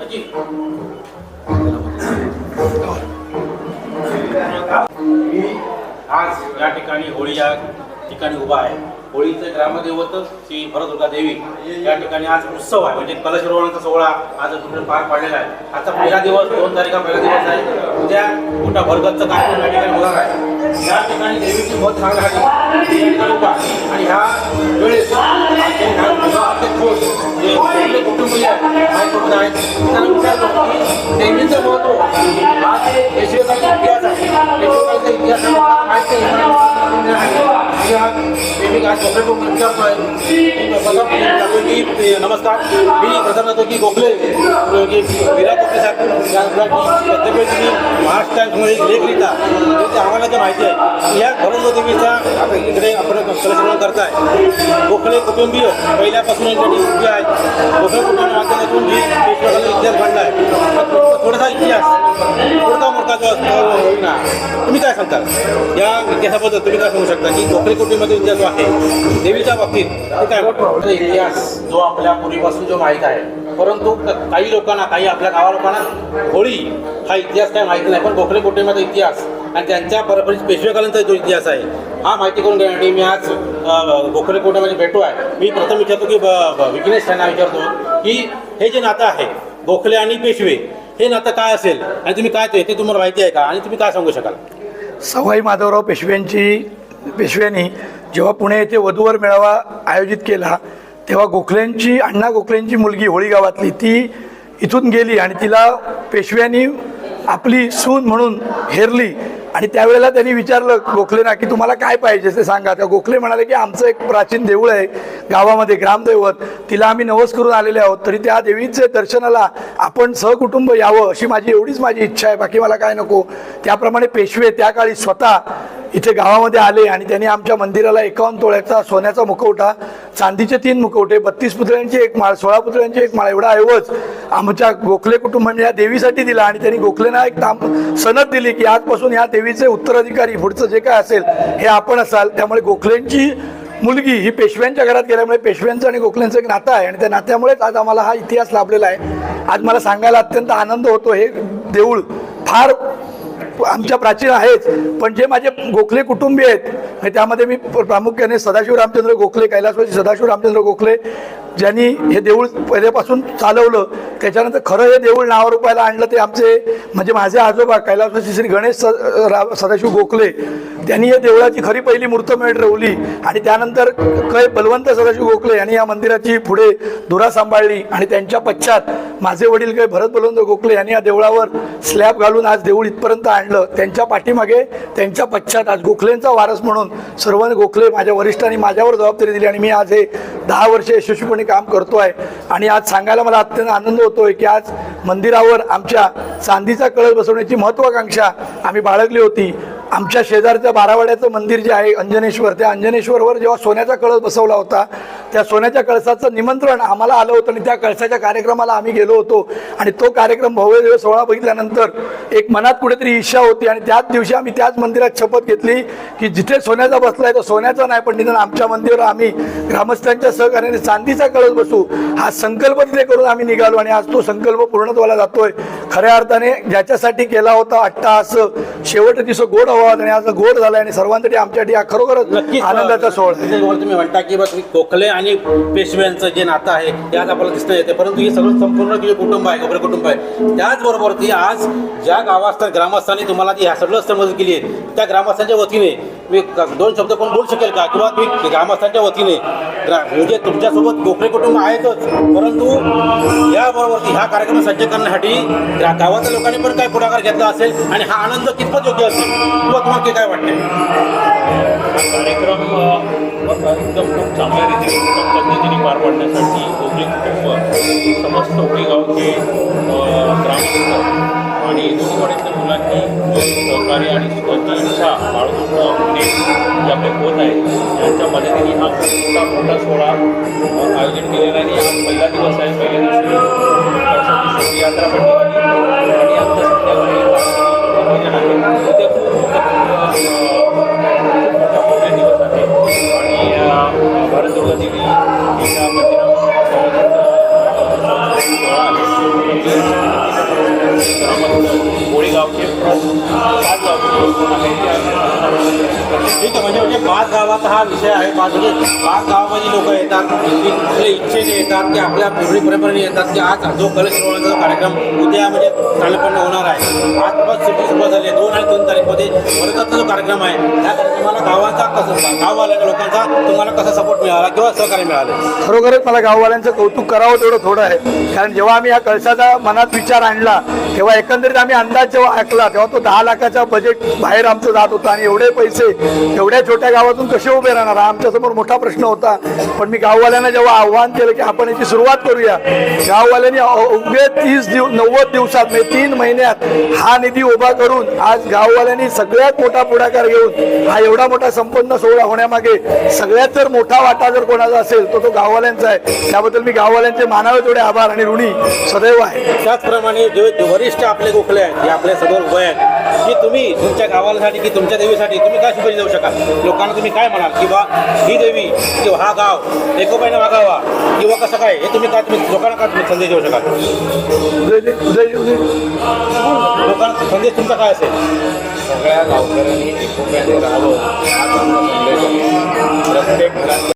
अजी. मी आज या ठिकाणी होळी या ठिकाणी उभा आहे. होळीचं ग्रामदेवतच श्री भरदुर्गा देवी या ठिकाणी आज उत्सव आहे. म्हणजे कलशरोहणाचा सोहळा आज तुम्ही पार पाडलेला आहे. आजचा पहिला दिवस दोन तारीख हा पहिला दिवस आहे. उद्या मोठा भरगतचा कार्यक्रम या ठिकाणी होणार आहे. या ठिकाणी देवीची मत सांगण्यासाठी आणि ह्या वेळेस कुटुंबीय आहेत विचारतो देवीचं महत्त्व आज यशवेकाचा इतिहास आहे. इतिहास नमस्कार. मी प्रथम की गोखले की विरा गोखले साहेब. यांचा तुम्ही महाराष्ट्र टाइम्समध्ये लेख लिहिता तर ते आम्हाला ते माहिती आहे की या भरत देवीचा इकडे आपण करताय. गोखले कुटुंबीय पहिल्यापासून यांच्याकडे उभी आहेत. गोखले कुटुंब शकतात या इतिहासाबद्दल तुम्ही काय सांगू शकता की गोखले कुटुंबातील इतिहास जो आहे देवीच्या बाबतीत ते काय वाटतं? इतिहास जो आपल्या पूर्वीपासून जो माहीत आहे परंतु काही लोकांना काही आपल्या गावा लोकांना होळी हा इतिहास काय माहिती नाही पण गोखले कुटुंबाचा इतिहास आणि त्यांच्या परपरी पेशवेकालांचा जो इतिहास आहे हा माहिती करून घेण्यासाठी मी आज गोखरे गोखले कुटुंबामध्ये भेटू आहे मी प्रथम विचारतो की विघ्नेश यांना विचारतो की हे जे नातं आहे गोखले आणि पेशवे हे नातं काय असेल? आणि तुम्ही काय ते तुम्हाला माहिती आहे का? आणि तुम्ही काय सांगू शकाल? सवाई माधवराव पेशव्यांची पेशव्यांनी जेव्हा पुणे येथे वधूवर मेळावा आयोजित केला तेव्हा गोखलेंची अण्णा गोखलेंची मुलगी होळी गावातली ती इथून गेली आणि तिला पेशव्यांनी आपली सून म्हणून हेरली. आणि त्यावेळेला त्यांनी विचारलं गोखलेना की तुम्हाला काय पाहिजे ते सांगा. त्या गोखले म्हणाले की आमचं एक प्राचीन देऊळ आहे गावामध्ये ग्रामदैवत. तिला आम्ही नवस करून आलेले आहोत. तरी त्या देवीचे दर्शनाला आपण सहकुटुंब यावं अशी माझी एवढीच माझी इच्छा आहे. बाकी मला काय नको. त्याप्रमाणे पेशवे त्या काळी स्वतः इथे गावामध्ये आले आणि त्यांनी आमच्या मंदिराला एकावन्न तोळ्याचा सोन्याचा मुखवटा चांदीचे तीन मुखवटे बत्तीस पुतळ्यांची एक माळ सोळा पुतळ्यांची एक माळ एवढा ऐवज आमच्या गोखले कुटुंबाने या देवीसाठी दिला आणि त्यांनी गोखलेना एक ताम सनद दिली की आजपासून या देवीचे उत्तराधिकारी पुढचं जे काय असेल हे आपण असाल. त्यामुळे गोखलेंची मुलगी ही पेशव्यांच्या घरात गेल्यामुळे पेशव्यांचं आणि गोखल्यांचं एक नातं आहे आणि त्या नात्यामुळेच आज आम्हाला हा इतिहास लाभलेला आहे. आज मला सांगायला अत्यंत आनंद होतो. हे देऊळ फार आमच्या प्राचीन आहेच पण जे माझे गोखले कुटुंबीय आहेत त्यामध्ये मी प्रामुख्याने सदाशिव रामचंद्र गोखले कैलासवासी सदाशिव रामचंद्र गोखले ज्यांनी हे देऊळ पहिल्यापासून चालवलं त्याच्यानंतर खरं हे देऊळ नावारूपायला आणलं ते आमचे म्हणजे माझे आजोबा कैलासवासी श्री गणेश स सदाशिव गोखले त्यांनी या देवळाची खरी पहिली मूर्तमेढ रवली आणि त्यानंतर कै बलवंत सदाशिव गोखले यांनी या मंदिराची पुढे धुरा सांभाळली आणि त्यांच्या पश्चात माझे वडील काही भरत बलवंत गोखले यांनी या देवळावर स्लॅब घालून आज देऊळ इथपर्यंत आणलं. त्यांच्या पाठीमागे त्यांच्या पश्चात आज गोखलेंचा वारस म्हणून सर्व गोखले माझ्या वरिष्ठांनी माझ्यावर जबाबदारी दिली आणि मी आज हे दहा वर्ष यशस्वीपणे काम करतो आहे. आणि आज सांगायला मला अत्यंत आनंद होतोय की आज मंदिरावर आमच्या चांदीचा कळस बसवण्याची महत्त्वाकांक्षा आम्ही बाळगली होती. आमच्या शेजारच्या बारावाड्याचं मंदिर जे आहे अंजनेश्वर त्या अंजनेश्वरवर जेव्हा सोन्याचा कळस बसवला होता त्या सोन्याच्या कळसाचं निमंत्रण आम्हाला आलं होतं आणि त्या कळसाच्या कार्यक्रमाला आम्ही गेलो होतो. आणि तो कार्यक्रम भव्य दिवस सोहळा बघितल्यानंतर एक मनात कुठेतरी इच्छा होती आणि त्याच दिवशी आम्ही त्याच मंदिरात शपथ घेतली की जिथे सोन्याचा बसलाय तो सोन्याचा नाही पण निदान आमच्या मंदिरावर आम्ही ग्रामस्थांच्या सहकार्याने चांदीचा कळस बसू हा संकल्प तिथे करून आम्ही निघालो आणि आज तो संकल्प पूर्णत्वाला जातोय. खऱ्या अर्थाने ज्याच्यासाठी केला होता अट्टा असं शेवट दिसं गोड हवा आणि आज गोड झालाय आणि सर्वांसाठी आमच्यासाठी हा खरोखरच नक्कीच आनंदाचा सोहळा आहे. त्याच्यावर तुम्ही म्हणता की बा तुम्ही गोखले आणि पेशव्यांचं जे नातं आहे ते आज आपल्याला दिसतं येते परंतु हे सगळं संपूर्ण जे कुटुंब आहे गोखले कुटुंब आहे त्याचबरोबर ती आज ज्या गावास्थ ग्रामस्थांनी तुम्हाला ती ह्या सगळं मदत केली आहे त्या ग्रामस्थांच्या वतीने मी दोन शब्द कोण बोलू शकेल का? किंवा तुम्ही ग्रामस्थांच्या वतीने ग्रा म्हणजे तुमच्यासोबत गोखले कुटुंब आहेतच परंतु याबरोबर ह्या कार्यक्रम सज्ज करण्यासाठी गावातल्या लोकांनी पण काय पुढाकार घेतला असेल आणि हा आनंद कितपत योग्य असेल? किंवा तुम्हाला ते काय वाटते कार्यक्रम एकदम खूप चांगल्या रीतीने उत्तम पद्धतीने पार पाडण्यासाठी कोकणी कुटुंब समस्त होळी गावचे ग्रामस्थ आणि दोन्ही मुलांनी सहकार्य आणि स्वतःची इच्छा बाळगून पुणे जे आपले होत आहेत त्यांच्या मदतीने हा मोठा मोठा सोहळा अ, आयोजित केलेला आहे. आणि हा पहिला दिवस आहे पहिल्या दिवशी यात्रा पण आणि आता आहे ठीक आहे म्हणजे म्हणजे पाच गावाचा हा विषय आहे. पाच म्हणजे पाच गावामध्ये लोक येतात आपल्या इच्छेने येतात की आपल्या पिढी परंपरेने येतात की आज जो कलश निर्वहनाचा कार्यक्रम उद्या म्हणजे चालपण होणार आहे. आज बस सुट्टी सुरुवात झाली आहे दोन आणि तीन तारीखमध्ये वर्धाचा जो कार्यक्रम आहे त्या कार्यक्रमाला गावाचा कसं गाववाल्या लोकांचा तुम्हाला कसा सपोर्ट मिळाला किंवा सहकार्य मिळालं? खरोखरच मला गाववाल्यांचं कौतुक करावं तेवढं थोडं आहे. कारण जेव्हा आम्ही या कळसाचा मनात विचार आणला तेव्हा एकंदरीत आम्ही अंदाज जेव्हा ऐकला तेव्हा तो दहा लाखाचा बजेट बाहेर आमचं जात होतं आणि एवढे पैसे एवढ्या छोट्या गावातून कसे उभे राहणार? हा आमच्यासमोर मोठा प्रश्न होता. पण मी गाववाल्यांना जेव्हा आव्हान केलं की आपण याची सुरुवात करूया गाववाल्यांनी उभे तीस दिव नव्वद दिवसात म्हणजे तीन महिन्यात हा निधी उभा करून आज गाववाल्यांनी सगळ्यात मोठा पुढाकार घेऊन हा एवढा मोठा संपन्न सोहळा होण्यामागे सगळ्यात जर मोठा वाटा जर कोणाचा असेल तर तो गाववाल्यांचा आहे. त्याबद्दल मी गाववाल्यांचे मानावे तेवढे आभार आणि ऋणी सदैव आहे. त्याचप्रमाणे जे वरिष्ठ आपले गोखले आहेत जे आपल्यासमोर उभे आहेत की तुम्ही तुमच्या गावासाठी की तुमच्या देवीसाठी तुम्ही काय शुभेच्छा देऊ शकाल? लोकांना तुम्ही काय म्हणाल? किंवा ही देवी किंवा हा गाव एकोपाने वागावा किंवा कसं काय? हे तुम्ही काय तुम्ही लोकांना काय तुम्ही संदेश देऊ शकाल? लोकांना संदेश तुमचा काय असेल? सगळ्या गावकऱ्यांनी एकोप्याने राहावं हा संदेश प्रत्येक घरात